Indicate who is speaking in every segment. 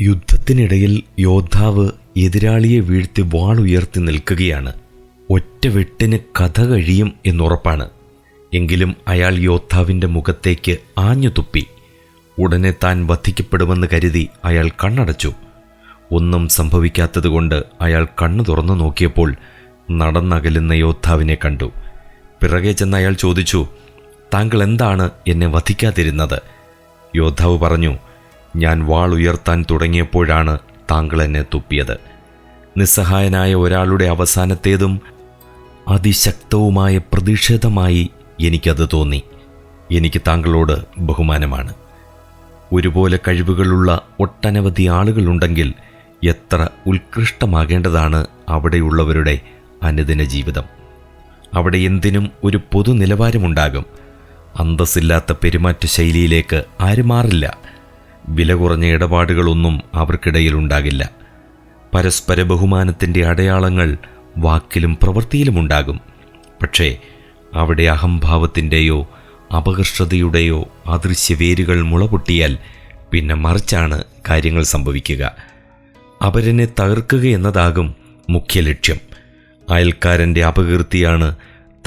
Speaker 1: യുദ്ധത്തിനിടയിൽ യോദ്ധാവ് എതിരാളിയെ വീഴ്ത്തി വാളുയർത്തി നിൽക്കുകയാണ്. ഒറ്റ വെട്ടിന് കഥ കഴിയും എന്നുറപ്പാണ്. എങ്കിലും അയാൾ യോദ്ധാവിന്റെ മുഖത്തേക്ക് ആഞ്ഞു തുപ്പി ഉടനെ താൻ വധിക്കപ്പെടുമെന്ന് കരുതി അയാൾ കണ്ണടച്ചു. ഒന്നും സംഭവിക്കാത്തതുകൊണ്ട് അയാൾ കണ്ണു തുറന്നു നോക്കിയപ്പോൾ നടന്നകലുന്ന യോദ്ധാവിനെ കണ്ടു. പിറകെ ചെന്ന് അയാൾ ചോദിച്ചു താങ്കൾ എന്താണ് എന്നെ വധിക്കാതിരുന്നത്? യോദ്ധാവ് പറഞ്ഞു ഞാൻ വാൾ ഉയർത്താൻ തുടങ്ങിയപ്പോഴാണ് താങ്കൾ എന്നെ തുപ്പിയത്. നിസ്സഹായനായ ഒരാളുടെ അവസാനത്തേതും അതിശക്തവുമായ പ്രതിഷേധമായി എനിക്കത് തോന്നി. എനിക്ക് താങ്കളോട് ബഹുമാനമാണ്. ഒരുപോലെ കഴിവുകളുള്ള ഒട്ടനവധി ആളുകളുണ്ടെങ്കിൽ എത്ര ഉത്കൃഷ്ടമാകേണ്ടതാണ് അവിടെയുള്ളവരുടെ അനുദിന ജീവിതം. അവിടെ എന്തിനും ഒരു പൊതു നിലവാരമുണ്ടാകും അന്തസ്സില്ലാത്ത പെരുമാറ്റ ശൈലിയിലേക്ക് ആരും മാറില്ല. വില കുറഞ്ഞ ഇടപാടുകളൊന്നും അവർക്കിടയിൽ ഉണ്ടാകില്ല. പരസ്പര ബഹുമാനത്തിന്റെ അടയാളങ്ങൾ വാക്കിലും പ്രവൃത്തിയിലുമുണ്ടാകും പക്ഷേ അവിടെ അഹംഭാവത്തിന്റെയോ അപകർഷതയുടെയോ അദൃശ്യ വേരുകൾ മുളപൊട്ടിയാൽ പിന്നെ മറിച്ചാണ് കാര്യങ്ങൾ സംഭവിക്കുക. അവരനെ തകർക്കുക എന്നതാകും മുഖ്യ ലക്ഷ്യം. അയൽക്കാരന്റെ അപകീർത്തിയാണ്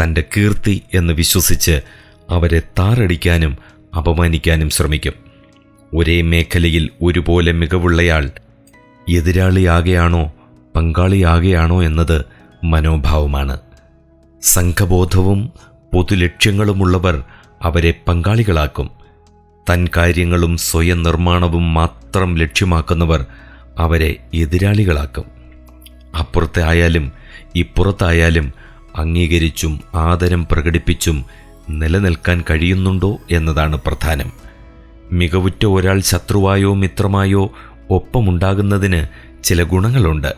Speaker 1: തന്റെ കീർത്തി എന്ന് വിശ്വസിച്ച് അവരെ താറടിക്കാനും അപമാനിക്കാനും ശ്രമിക്കും. ഒരേ മേഖലയിൽ ഒരുപോലെ മികവുള്ളയാൾ എതിരാളിയാകെയാണോ പങ്കാളിയാകെയാണോ എന്നത് മനോഭാവമാണ്. സംഘബോധവും പൊതുലക്ഷ്യങ്ങളുമുള്ളവർ അവരെ പങ്കാളികളാക്കും. തൻ കാര്യങ്ങളും സ്വയം നിർമ്മാണവും മാത്രം ലക്ഷ്യമാക്കുന്നവർ അവരെ എതിരാളികളാക്കും. അപ്പുറത്തെ ആയാലും ഇപ്പുറത്തായാലും അംഗീകരിച്ചും ആദരം പ്രകടിപ്പിച്ചും നിലനിൽക്കാൻ കഴിയുന്നുണ്ടോ എന്നതാണ് പ്രധാനം. മികവുറ്റ ഒരാൾ ശത്രുവായോ മിത്രമായോ ഒപ്പമുണ്ടാകുന്നതിന് ചില ഗുണങ്ങളുണ്ട്.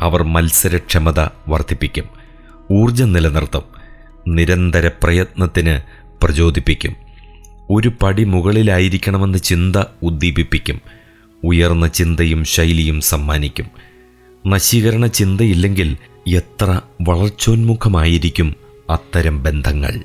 Speaker 1: അവർ മത്സരക്ഷമത വർദ്ധിപ്പിക്കും ഊർജം നിലനിർത്തും നിരന്തര പ്രയത്നത്തിന് പ്രചോദിപ്പിക്കും ഒരു പടി മുകളിലായിരിക്കണമെന്ന ചിന്ത ഉദ്ദീപിപ്പിക്കും ഉയർന്ന ചിന്തയും ശൈലിയും സമ്മാനിക്കും. നശീകരണ ചിന്തയില്ലെങ്കിൽ എത്ര വളർച്ചോന്മുഖമായിരിക്കും അത്തരം ബന്ധങ്ങൾ?